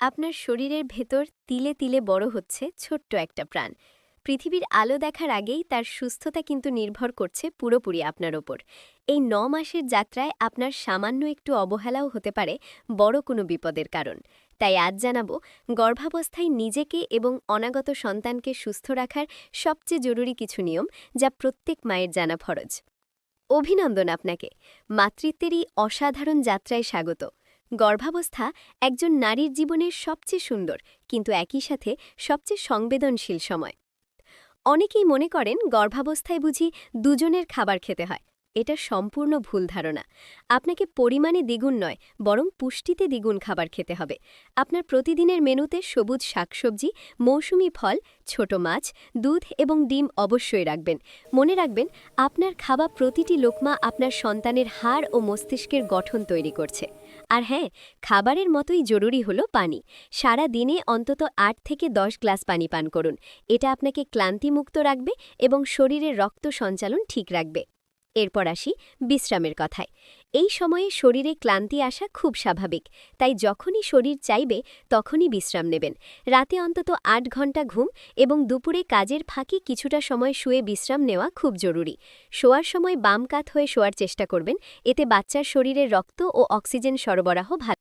আপনার শরীরের ভেতর তিলে তিলে বড় হচ্ছে ছোট্ট একটা প্রাণ। পৃথিবীর আলো দেখার আগেই তার সুস্থতা কিন্তু নির্ভর করছে পুরোপুরি আপনার ওপর। এই ন মাসের যাত্রায় আপনার সামান্য একটু অবহেলাও হতে পারে বড় কোনো বিপদের কারণ। তাই আজ জানাব, গর্ভাবস্থায় নিজেকে এবং অনাগত সন্তানকে সুস্থ রাখার সবচেয়ে জরুরি কিছু নিয়ম যা প্রত্যেক মায়ের জানা ফরজ। অভিনন্দন আপনাকে। মাতৃত্বের এই অসাধারণ যাত্রায় স্বাগত। গর্ভাবস্থা একজন নারীর জীবনের সবচেয়ে সুন্দর, কিন্তু একই সাথে সবচেয়ে সংবেদনশীল সময়। অনেকেই মনে করেন গর্ভাবস্থায় বুঝি দুজনের খাবার খেতে হয় এটা সম্পূর্ণ ভুল ধারণা। আপনাকে পরিমাণে দ্বিগুণ নয়, বরং পুষ্টিতে দ্বিগুণ খাবার খেতে হবে। আপনার প্রতিদিনের মেনুতে সবুজ শাকসবজি, মৌসুমি ফল, ছোট মাছ, দুধ এবং ডিম অবশ্যই রাখবেন। মনে রাখবেন, আপনার খাওয়া প্রতিটি লোকমা আপনার সন্তানের হাড় ও মস্তিষ্কের গঠন তৈরি করছে। আর হ্যাঁ খাবারের মতোই জরুরি হলো পানি। সারা দিনে অন্তত আট থেকে দশ গ্লাস পানি পান করুন। এটা আপনাকে ক্লান্তিমুক্ত রাখবে এবং শরীরের রক্ত সঞ্চালন ঠিক রাখবে। এরপর আসি বিশ্রামের কথায়। এই সময়ে শরীরে ক্লান্তি আসা খুব স্বাভাবিক, তাই যখনই শরীর চাইবে তখনই বিশ্রাম নেবেন। রাতে অন্তত আট ঘণ্টা ঘুম এবং দুপুরে কাজের ফাঁকি কিছুটা সময় শুয়ে বিশ্রাম নেওয়া খুব জরুরি। শোয়ার সময় বাম কাত হয়ে শোয়ার চেষ্টা করবেন, এতে বাচ্চার শরীরে রক্ত ও অক্সিজেন সরবরাহ ভালো